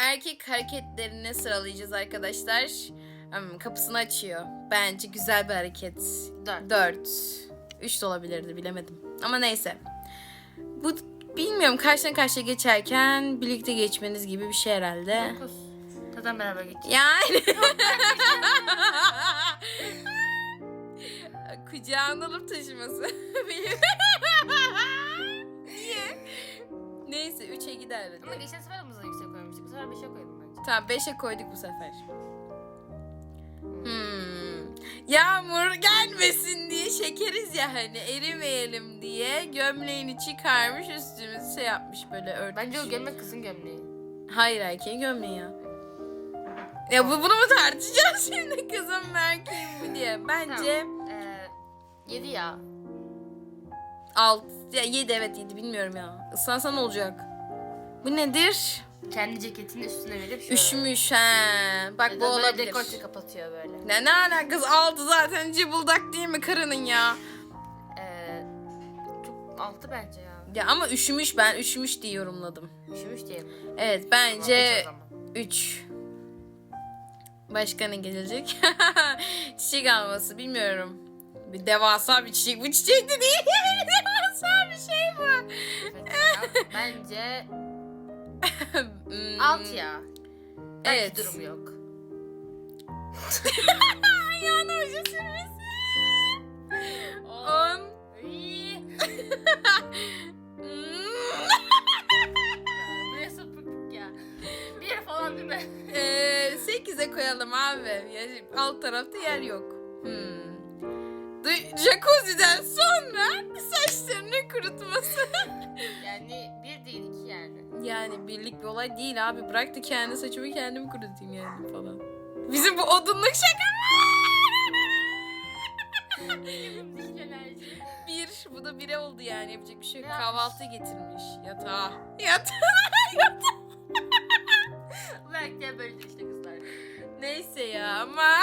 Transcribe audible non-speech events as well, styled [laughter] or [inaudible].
erkek hareketlerini sıralayacağız arkadaşlar. Hmm, kapısını açıyor. Bence güzel bir hareket. Dört. 4. 3 de olabilirdi bilemedim. Ama neyse. Bu bilmiyorum karşıdan karşıya geçerken birlikte geçmeniz gibi bir şey herhalde. Dokuz. Zaten beraber gideceğiz. Yani. [laughs] Kucağına alıp taşıması. [laughs] Benim. Neyse 3'e gider. Ama geçen sefer mızı yüksek koymuştuk. Bu sefer beşe koyalım bence. Tamam 5'e koyduk bu sefer. Hmm. Yağmur gelmesin diye şekeriz ya hani erimeyelim diye gömleğini çıkarmış üstümüzü şey yapmış böyle örtmüş. Bence o gömlek kızın gömleği. Hayır erkeğin gömleği ya. Ya bu, bunu mu tartışacağız şimdi kızım mı erkeğim mi diye. Bence Ee, yedi ya. alt ya 7 evet 7 bilmiyorum ya. Islansa ne olacak? Bu nedir? Kendi ceketini üstüne verip şöyle. Üşümüş he. Bak Ya bu da böyle olabilir. dekolte kapatıyor böyle. Ne ne alakası altı zaten cıbıldak değil mi karının ya? Ee, çok altı bence ya. Ya ama üşümüş ben üşümüş diye yorumladım. Üşümüş diye? Evet bence beş o zaman. 3. Başka ne gelecek? [laughs] çiçek alması bilmiyorum. Bir devasa bir çiçek. Bu çiçek de değil. [laughs] devasa bir şey bu. Bence Hmm, alt ya. Belki Evet. durum yok. Ayağına hoca sürmesi. 10. Buraya sapıklık ya. Bir falan değil mi? [laughs] Ee, 8'e koyalım abi. Ya, alt tarafta yer yok. Hmm. Jacuzzi'den sonra saçlarını kurutması. [laughs] yani. Birlik bir olay değil abi. Bırak da kendi saçımı kendim kurutayım yani falan. Bizim bu odunluk şaka Bir. Bu da bire oldu yani. Yapacak bir şey yok. Kahvaltı getirmiş. Yatağa. [laughs] Yatağa. Belki de böyle işte kızlar. Neyse ya ama [laughs]